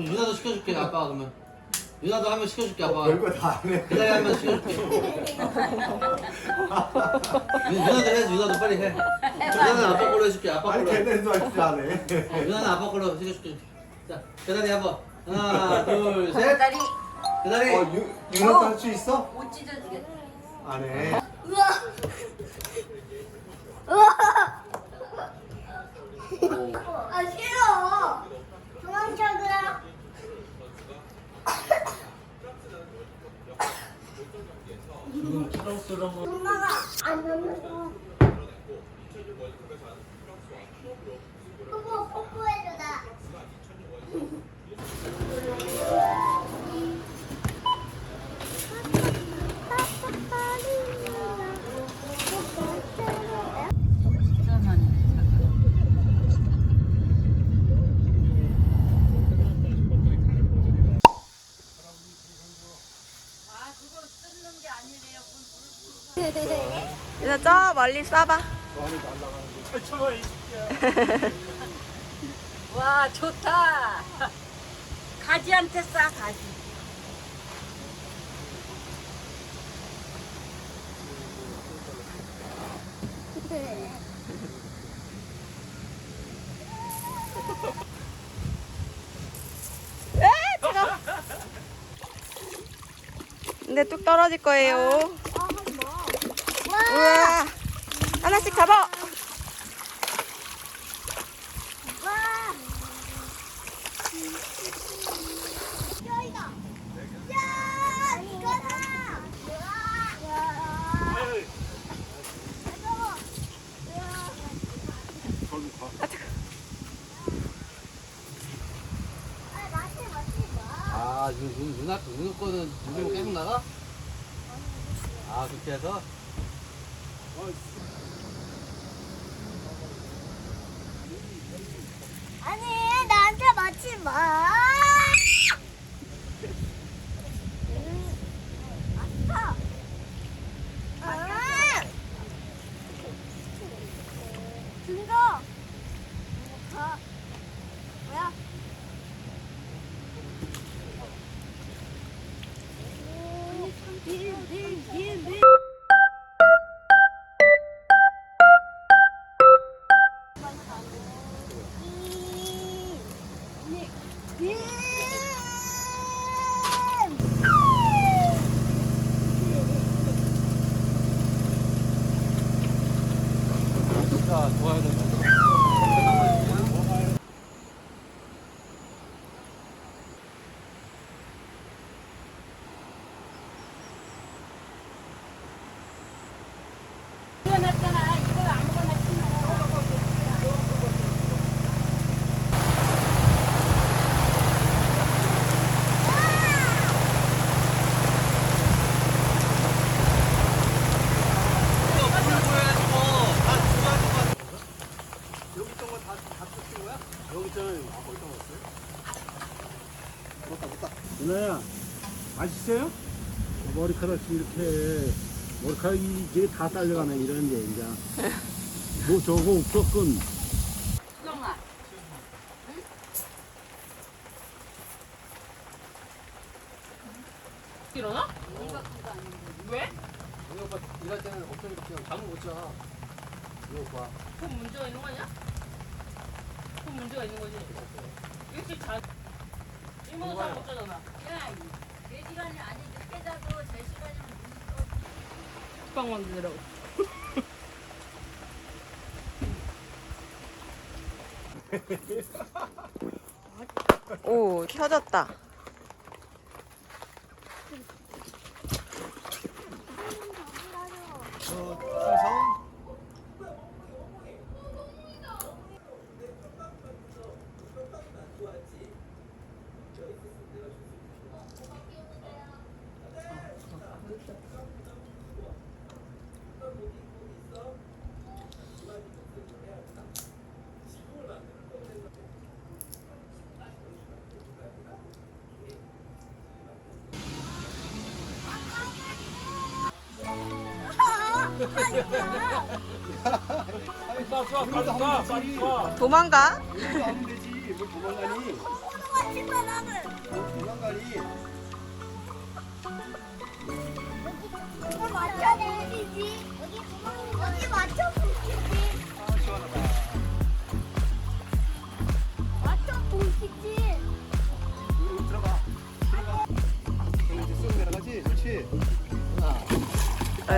유나도 시켜줄게 아빠 가 그러면 유나도 한번 시켜줄게 아빠 가 별거 다 하네. 그다음에 한번 시켜줄게 유- 유나도 해야지 유나도 빨리 해 유나는 아빠 걸로 해줄게 아빠 아니 걸로 걔네도 할줄 아네. 유나는 아빠 걸로 시켜줄게 자 계단이 한번 하나 둘셋 다리 계단이 어, 유, 유나도 할 수 있어? 못 찢어지겠다. 안 해. 우와. 우와. 아 싫어. 도망쳐그라. 엄마가 안 넘어. 뽀뽀 뽀뽀해줘 나. 진짜 많이. 유나 저 멀리 쏴봐. 와 좋다. 가지한테 싸 가지. 근데 뚝 떨어질 거예요. 우와. 하나씩 잡아. 아. 아 유, 유, 유나 유나 거는 유나 계속 나가? 아 그렇게 해서 아니, 나한테 맞지 마. 음, 아파. 아. 등도. 아, 뭐야? 밀, 밀, 밀, 밀. 진짜 좋아야 된다. 놨잖아. 이거 아무거나 치면. 여기 있던 거다다 뜯은 거야? 여기 있잖아. 아 거기 있던 거였어요? 먹었다 먹었다. 누나야 맛있어요? 머리카락 이렇게 머리카락이 이게 다 딸려가네 이런데 이제 뭐 저거 없었군 수경아. 일어나? 왜? 우리 오빠 일할 때는 없으니까 그냥 잠을 못 자. 우리 오빠. 돈 문제가 있는 거 아니야? 돈 문제가 있는 거지. 일찍 자. 내 시간이 아니 늦게 자고 제 시간이면 빵 만들라고. 오, 켜졌다. 도망가? 도망가니? 맞춰내야지.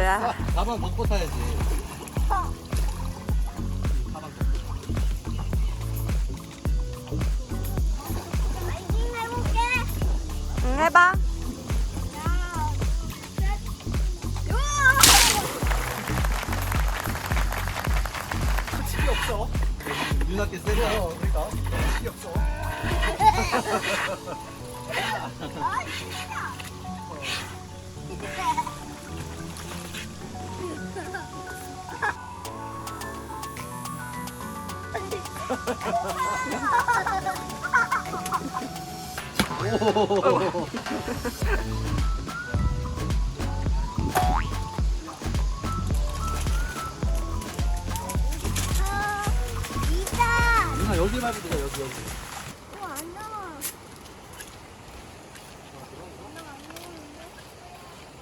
가- 가방 벗고 타야지. 가방 벗고. 해볼게. 응, 해봐. 없어. 누나께. 어, 그러니까. 필요 없어. 아, 여기 말고 여기 여기. 어, 안 나와.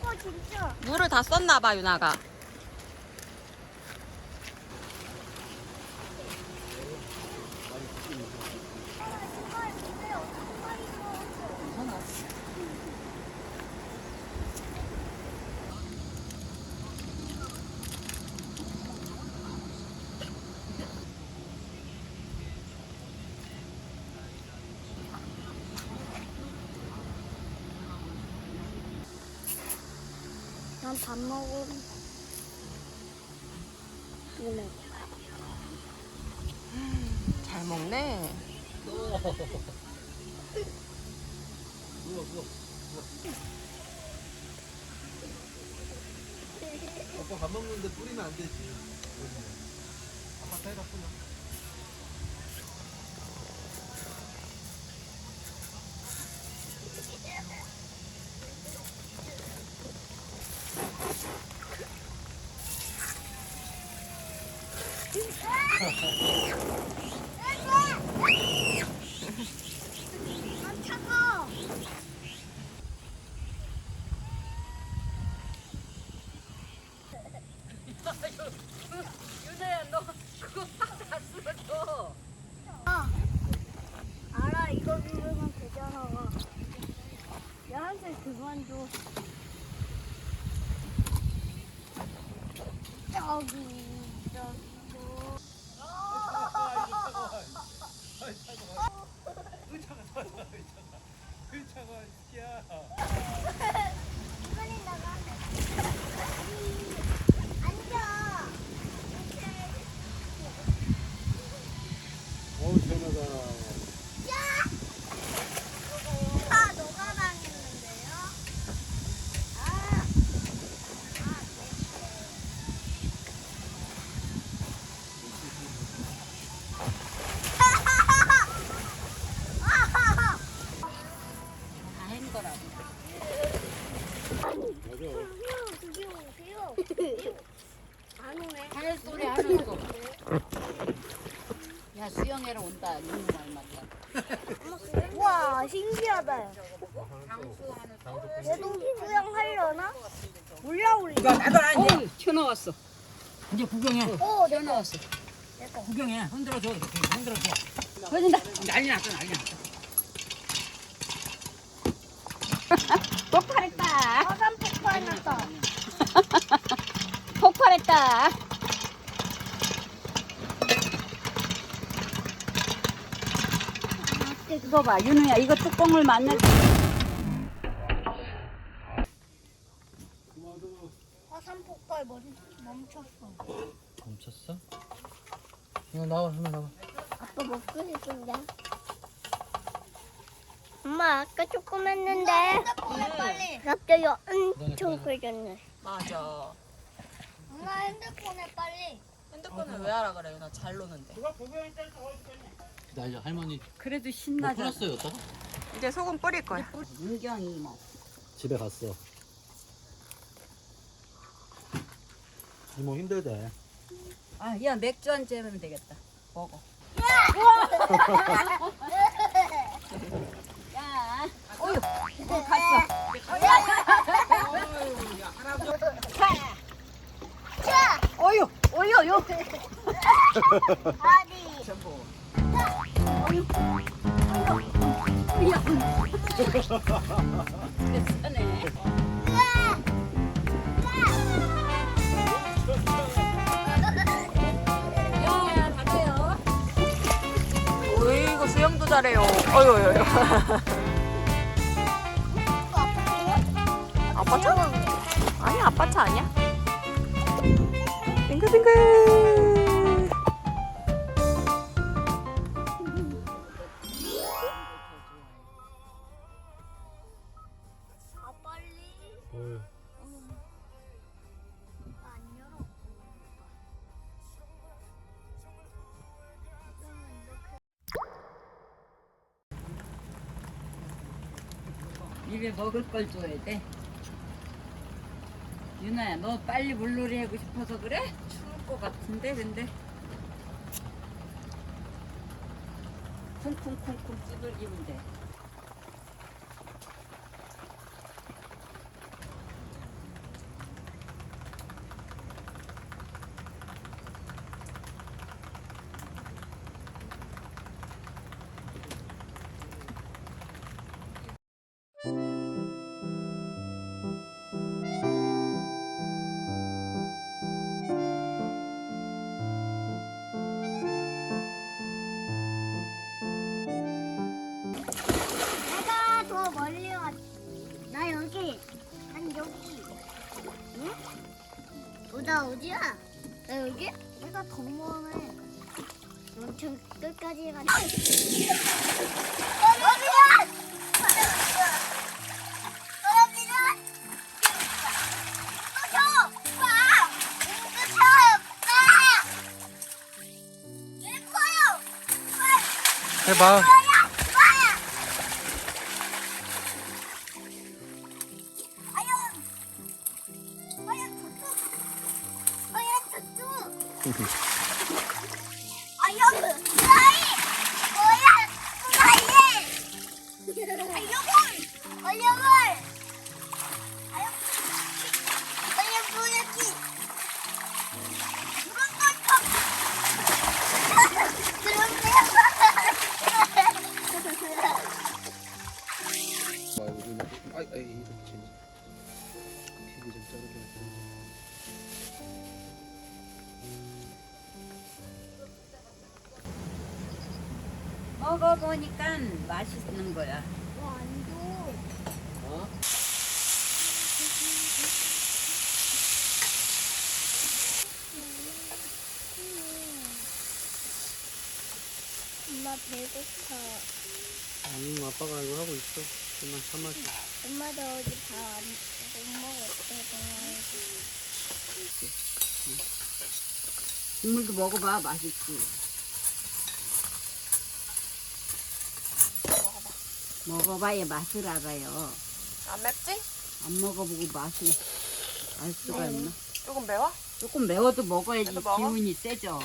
어, 진짜. 물을 다 썼나 봐, 유나가. 난 밥 먹어. 원래. 잘 먹네. 누워 누워. 오빠 밥 먹는데 뿌리면 안 되지. 아빠 사이다 뿌려. 그거 팍다 쓸어줘. 알아, 이거 누르면 되잖아. 야한테 그만 줘. 저기, 저기. 괜찮아, 야. 이번엔 나가. 앉아. 어우, 시원하다. 아, 너가 당했는데요? 아. 아, 다한 거라고. 안 오네. 할 소리 하면서. 야 수영해라 온다. 이놈 말 맞다. 와, 신기하다. 얘도 수영하려나? 올라올래. 어우 튀어나왔어. 이제 구경해. 오, 튀어나왔어. 구경해. 흔들어줘. 이렇게 흔들어줘. 흔든다. 난리 났어 난리 났어. 폭발했다. 화산 폭발났다. 폭발했다. 이거 봐, 윤우야, 이거 뚜껑을 만날 화산 폭발 멈, 멈췄어. 멈췄어? 누나 나와 누나 나와. 아빠 먹고 싶은데. 엄마 아까 조금 했는데 갑자기 엄청 커졌네. 맞아. 엄마 핸드폰에 빨리. 핸드폰을 왜 하라 그래, 유나 잘 노는데. 기다려 할머니 그래도 뭐 신나잖아. 풀었어요 여 이제 소금 뿌릴 거야. 은경이 뭐 집에 갔어 이모 힘들대 아, 야 맥주 한 잔 하면 되겠다. 먹어. 야, 어휴, 어, 갔어. 어휴, 어휴, 어휴. 아니. 야, 가세요. 어이구 수영도 잘해요. 어유 어유. 아빠 차? 아니 아빠 차 아니야? 빙글빙글. 입에 먹을 걸 줘야 돼. 유나야, 너 빨리 물놀이 하고 싶어서 그래? 추울 것 같은데, 근데. 쿵쿵쿵쿵 찌들기면 돼. 보다 어디야? 나 여기? 내가 더 멀네. 엄청 끝까지 가. 어디야? 어디야? 해봐. 저쪽! 먹어보니까 맛있는 거야. 어? 엄마 배고파. 응, 아빠가 이거 하고 있어. 좀만 참아줘. 엄마도 어디 다못 먹었대. 국물도 먹어봐, 맛있지. 먹어봐야 맛을 알아요. 안 맵지? 안 먹어보고 맛을 알 수가 있나? 조금 매워? 조금 매워도 먹어야지 그래도 먹어? 기운이 세죠.